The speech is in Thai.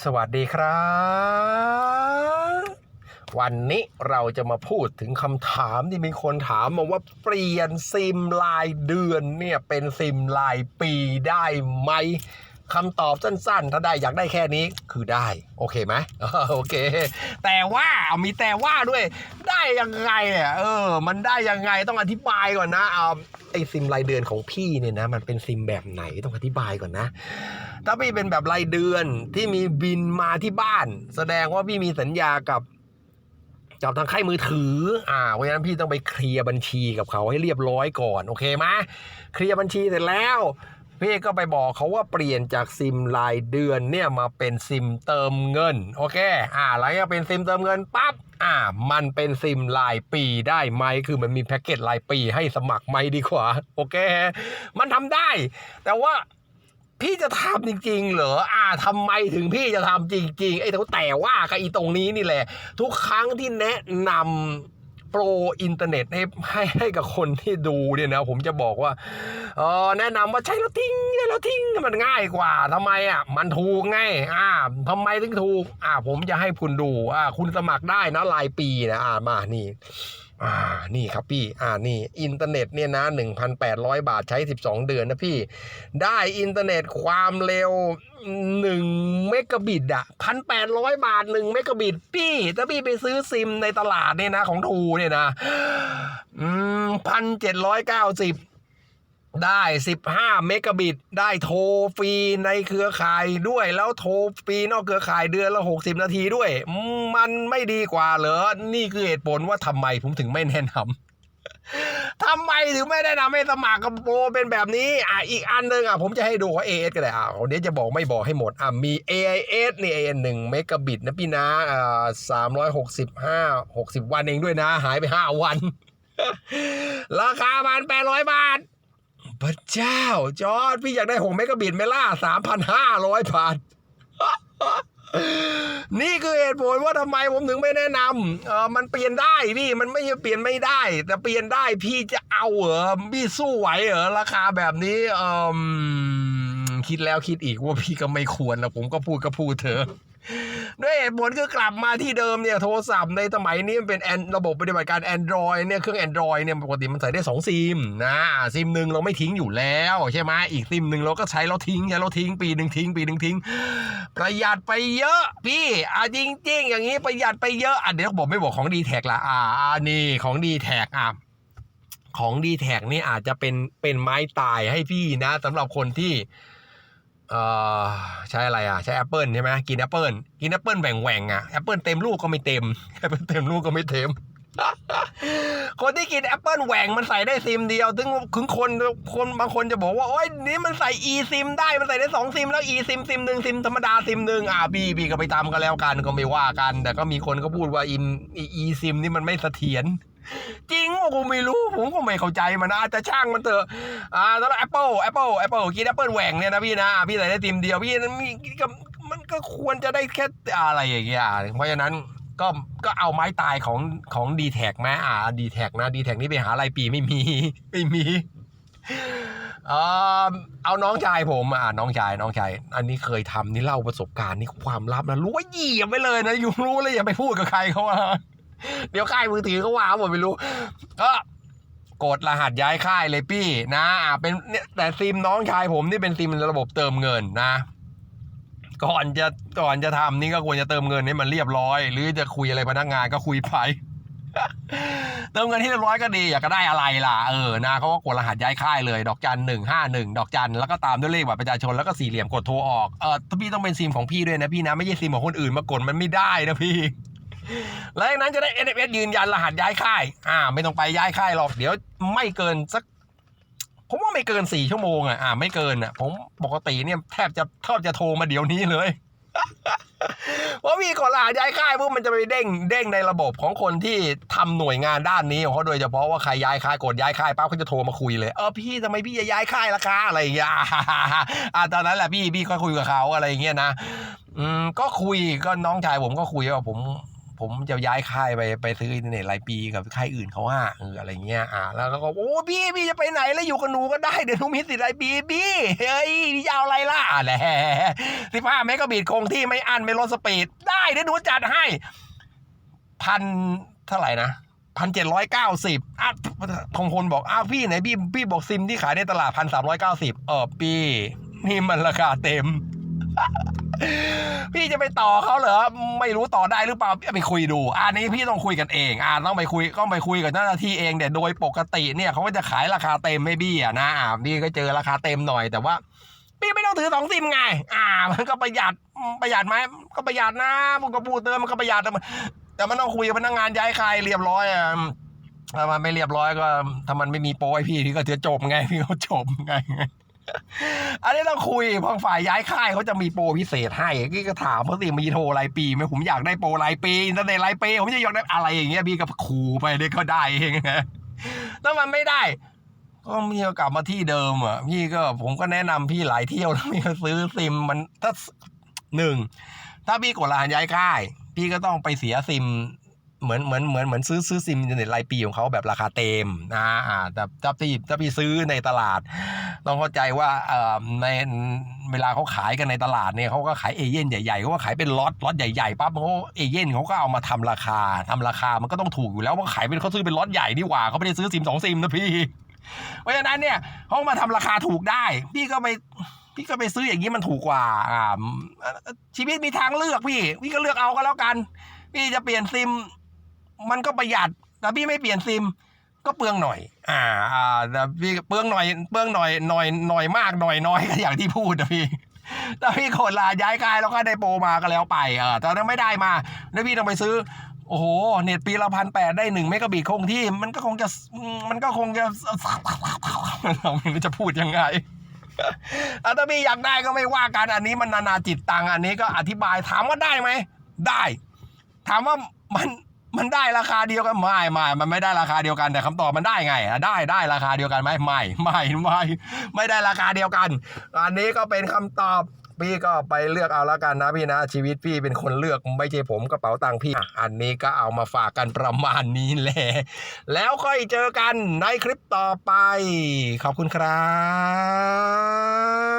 สวัสดีครับ วันนี้เราจะมาพูดถึงคำถามที่มีคนถามมาว่าเปลี่ยนซิมรายเดือนเนี่ยเป็นซิมรายปีได้ไหมคำตอบสั้นๆ ถ้าได้อยากได้แค่นี้คือได้ โอเคไหมโอเค แต่ว่ามีแต่ว่าด้วย ได้ยังไงอะเออ มันได้ยังไงต้องอธิบายก่อนนะเอา ไอซิมรายเดือนของพี่เนี่ยนะ มันเป็นซิมแบบไหนต้องอธิบายก่อนนะ ถ้าพี่เป็นแบบรายเดือนที่มีบินมาที่บ้าน แสดงว่าพี่มีสัญญากับกับทางค่ายมือถือ อ่า เพราะฉะนั้นพี่ต้องไปเคลียร์บัญชีกับเขาให้เรียบร้อยก่อน โอเคไหมเคลียร์บัญชีเสร็จแล้ว พี่ก็ไปบอกเขาว่าเปลี่ยนจากซิมรายเดือนเนี่ยมาเป็นซิมเติมเงิน โอเค อ่าหลังจากเป็นซิมเติมเงินปั๊บ อ่า มันเป็นซิมรายปีได้ไหม คือมันมีแพ็กเกจรายปีให้สมัครไหมดีกว่า โอเค มันทำได้ แต่ว่าพี่จะทำจริง ๆ เหรอ อ่าทำไมถึงพี่จะทำจริง ๆ ไอ้แต่แต่ว่ากับอีตรงนี้นี่แหละ ทุกครั้งที่แนะนำ โปรอินเทอร์เน็ตให้ให้ให้กับคนที่ดูเนี่ยนะผมจะบอกว่าเออแนะนำว่าใช้แล้วทิ้งใช้แล้วทิ้งมันง่ายกว่าทำไมอะมันถูกไงอ่าทำไมถึงถูกอ่าผมจะให้คุณดูอ่าคุณสมัครได้นะรายปีนะอ่ามานี่ อ่านี่ครับพี่ อ่านี่ อินเทอร์เน็ตเนี่ยนะ 1,800 บาทใช้ 12 เดือนนะพี่ ได้อินเทอร์เน็ตความเร็ว 1 เมกะบิตอะ1,800 บาท 1 เมกะบิตพี่ ถ้าพี่ไปซื้อซิมในตลาดเนี่ยนะ ของทูเนี่ยนะ อืม1,790 ได้ 15 เมกะบิต ได้โทรฟรีในเครือข่ายด้วย แล้วโทรฟรีนอกเครือข่ายเดือนละ 60 นาทีด้วย มันไม่ดีกว่าเหรอ นี่คือเหตุผลว่าทำไมผมถึงไม่แนะนำ ทำไมถึงไม่ได้นำให้สมัครกับโปรเป็นแบบนี้ อะ อีกอันหนึ่งอะ ผมจะให้ดูว่า AS ก็ได้อะเดี๋ยวจะบอกไม่บอกให้หมด อะ มี AIS นี่ AN 1เมกะบิตนะพี่นะ อ่า365 60 วันเองด้วยนะ หายไป 5 วัน ราคามัน800 บาท พระเจ้า จอร์ดพี่อยากได้6เมกะบิตไหมล่ะ3,500บาทนี่คือเหตุผลว่าทำไมผมถึงไม่แนะนำเออมันเปลี่ยนได้พี่มันไม่เปลี่ยนไม่ได้ แต่เปลี่ยนได้พี่จะเอาเหรอพี่สู้ไหวเหรอราคาแบบนี้เออคิดแล้วคิดอีกว่าพี่ก็ไม่ควรแล้วผมก็พูดก็พูดเถอะ ด้วยเหตุผลคือกลับมาที่เดิมเนี่ยโทรศัพท์ในสมัยนี้มันเป็นแอนระบบปฏิบัติการ Android เนี่ยเครื่อง Android เนี่ยปกติมันใส่ได้ 2 ซิมนะซิมหนึ่งเราไม่ทิ้งอยู่แล้วใช่ไหมอีกซิมหนึ่งเราก็ใช้เราทิ้งใช้เราทิ้งปีหนึ่งทิ้งปีหนึ่งทิ้ง ประหยัดไปเยอะพี่อะจริง ๆ อย่างนี้ประหยัดไปเยอะอะเดี๋ยวบอกไม่บอกของดีแท็กละอ่าอ่านี่ของดีแท็กอะของดีแท็กนี่อาจจะเป็นเป็นไม้ตายให้พี่นะสำหรับคนที่ เอ่อใช้อะไรอะ ใช้ Apple ใช่ไหมกิน Apple กิน Apple แหว่งแหว่งอะ Apple เต็มลูกก็ไม่เต็ม Apple เต็มลูกก็ไม่เต็ม คนที่กิน Apple แหว่งมันใส่ได้ซิมเดียวถึงถึงคนคนบางคนจะบอกว่าโอ้ยนี่มันใส่ e ซิมได้มันใส่ได้สองซิมแล้ว e ซิมซิมหนึ่งซิมธรรมดาซิมหนึ่งอะพี่พี่ก็ไปตามกันแล้วกันก็ไม่ว่ากัน แต่ก็มีคนก็พูดว่า in e ซิมนี่มันไม่เสถียร จริงว่าผมไม่รู้ผมก็ไม่เข้าใจมันนะแต่ช่างมันเถอะอ่าแล้ว Apple Apple Apple กิน Apple แหว่งเนี่ยนะพี่นะพี่ใส่ได้ซิมเดียวพี่นั้นมีก็มันก็ควรจะได้แค่อะไรอย่างเงี้ยเพราะฉะนั้นก็ก็เอาไม้ตายของของดีแท็กไหมอ่าดีแท็กนะดีแท็กนี่ไปหารายปีไม่มีไม่มีเอาน้องชายผมอ่าน้องชายน้องชายอันนี้เคยทำนี่เล่าประสบการณ์นี่ความลับนะรู้ว่าเหยียบไปเลยนะอยู่รู้เลยอย่าไปพูดกับใครเขาว่า เดี๋ยวค่ายมือถือเขาว่าหมไม่รู้ ก็กดรหัสย้ายค่ายเลยพี่นะเป็นเนี่ยแต่ซิมน้องชายผมนี่เป็นซิมระบบเติมเงินนะ ก่อนจะก่อนจะทำนี่ก็ควรจะเติมเงินให้มันเรียบร้อย หรือจะคุยอะไรพนักงานก็คุยไปเติมเงินที่เรียบร้อยก็ดีอยากจะได้อะไรล่ะเออนะเขาก็กดรหัสย้ายค่ายเลย ดอกจันหนึ่งห้าหนึ่งดอกจันแล้วก็ตามด้วยเลขบัตรประชาชนแล้วก็สี่เหลี่ยมกดโทรออกเออพี่ต้องเป็นซิมของพี่ด้วยนะพี่นะไม่ใช่ซิมของคนอื่นมากดมันไม่ได้นะพี่ แล้วจากนั้นจะได้ NFC ยืนยันรหัสย้ายค่าย อ่า ไม่ต้องไปย้ายค่ายหรอก เดี๋ยวไม่เกินสัก ผมว่าไม่เกินสี่ชั่วโมงอะ อ่า ไม่เกินอะ ผมปกติเนี่ยแทบจะแทบจะโทรมาเดี๋ยวนี้เลยเพราะมีก่อนรหัสย้ายค่ายพวกมันจะไปเด้งเด้งในระบบของคนที่ทำหน่วยงานด้านนี้ของเขาโดยเฉพาะว่าใครย้ายค่ายกดย้ายค่ายปั๊บเขาจะโทรมาคุยเลยเออพี่ทำไมพี่จะย้ายค่ายล่ะคะอะไรอย่างเงี้ยอ่าตอนนั้นแหละพี่พี่ก็คุยกับเขาอะไรอย่างเงี้ยนะอืมก็คุยก็น้องชายผมก็คุยว่าผม ผมจะย้ายค่ายไปไปซื้ออินเทอร์เน็ตรายปีกับค่ายอื่นเขาอะเอออะไรเงี้ยอ่าแล้วก็โอ้พี่พี่จะไปไหนแล้วอยู่กับหนูก็ได้เดี๋ยวหนูมีสิทธิ์รายปีพี่เฮ้ยพี่จะเอาอะไรล่ะแหละสิบห้าเมกะบิตคงที่ไม่อันไม่ลดสปีดได้เดี๋ยวหนูจัดให้พันเท่าไหร่นะพันเจ็ดร้อยเก้าสิบอะทงพลบอกอ้าวพี่ไหนพี่พี่บอกซิมที่ขายในตลาดพันสามร้อยเก้าสิบเออพี่นี่มันราคาเต็ม พี่จะไปต่อเขาเหรอไม่รู้ต่อได้หรือเปล่าไปคุยดู อันนี้พี่ต้องคุยกันเองอ่าต้องไปคุยต้องไปคุยกับเจ้าหน้าที่เองแต่โดยปกติเนี่ยเขาก็จะขายราคาเต็มไม่บี้อะนะอ่าพี่ก็เจอราคาเต็มหน่อยแต่ว่าพี่ไม่ต้องถือสองซิมไง อ่า มันก็ประหยัด ประหยัดไหมก็ประหยัดนะมึงก็พูดเติมมันก็ประหยัด แต่มันแต่มันต้องคุยกับพนักงานย้ายใครเรียบร้อยอะถ้ามันไม่เรียบร้อยก็ ถ้ามันไม่มีโปรให้พี่พี่ก็จะจบไง พี่ก็จบไง อันนี้ต้องคุยพอฝ่ายย้ายค่ายเขาจะมีโปรพิเศษให้พี่ก็ถามเขาสิมีโทรรายปีไหมผมอยากได้โปรรายปีอินเทอร์เน็ตรายปีผมจะอยากได้อะไรอย่างเงี้ยพี่ก็ขู่ไปเด็ก็ได้เองนะถ้ามันไม่ได้ ก็พี่ก็กลับมาที่เดิมอะพี่ก็ผมก็แนะนำพี่หลายเที่ยวแล้วพี่ก็ซื้อซิมมันถ้าหนึ่งถ้าพี่กดรหัสย้ายค่าย พี่ก็ต้องไปเสียซิม เหมือนเหมือนเหมือนเหมือนซื้อซื้อซิมอินเทอร์เน็ตรายปีของเขาแบบราคาเต็มนะอ่าแต่ถ้าพี่ถ้าพี่ซื้อในตลาด ต้องเข้าใจว่าเอ่อในเวลาเขาขายกันในตลาดเนี่ยเขาก็ขายเอเย่นใหญ่ๆเขาก็ขายเป็นล็อตล็อตใหญ่ๆปั๊บเขาเอเย่นเขาก็เอามาทำราคาทำราคามันก็ต้องถูกอยู่แล้วเพราะขายเป็นเขาซื้อเป็นล็อตใหญ่ดีกว่าเขาไม่ได้ซื้อซิมสองซิมนะพี่เพราะฉะนั้นเนี่ยเขามาทำราคาถูกได้ พี่ก็ไปพี่ก็ไปซื้ออย่างนี้มันถูกกว่าอ่าชีวิตมีทางเลือกพี่ พี่ก็เลือกเอาก็แล้วกัน พี่จะเปลี่ยนซิม มันก็ประหยัดแต่พี่ไม่เปลี่ยนซิม ก็เปลืองหน่อยอ่าอ่าแต่พี่เปลืองหน่อยเปลืองหน่อยหน่อยหน่อยมากหน่อยน้อยอย่างที่พูดนะพี่ถ้าพี่โคตรลาย้ายกายแล้วก็ได้โปรมาก็แล้วไปเออแต่ถ้าไม่ได้มาแล้วพี่ต้องไปซื้อ โอ้โห เน็ตปีละพันแปดได้หนึ่งเมกะบิตคงที่ มันก็คงจะมันก็คงจะเราไม่รู้จะพูดยังไงอะถ้าพี่อยากได้ก็ไม่ว่ากันอันนี้มันนานาจิตตังอันนี้ก็อธิบายถามว่าได้ไหม ได้ ถามว่ามัน มันได้ราคาเดียวกันไม่ไม่มันไม่ได้ราคาเดียวกันแต่คำตอบมันได้ไงได้ได้ราคาเดียวกันไหมไม่ไม่ไม่ไม่ได้ราคาเดียวกัน อันนี้ก็เป็นคำตอบพี่ก็ไปเลือกเอาแล้วกันนะพี่นะ ชีวิตพี่เป็นคนเลือกไม่ใช่ผมกระเป๋าตังค์พี่อันนี้ก็เอามาฝากกันประมาณนี้แหละแล้วค่อยเจอกันในคลิปต่อไป ขอบคุณครับ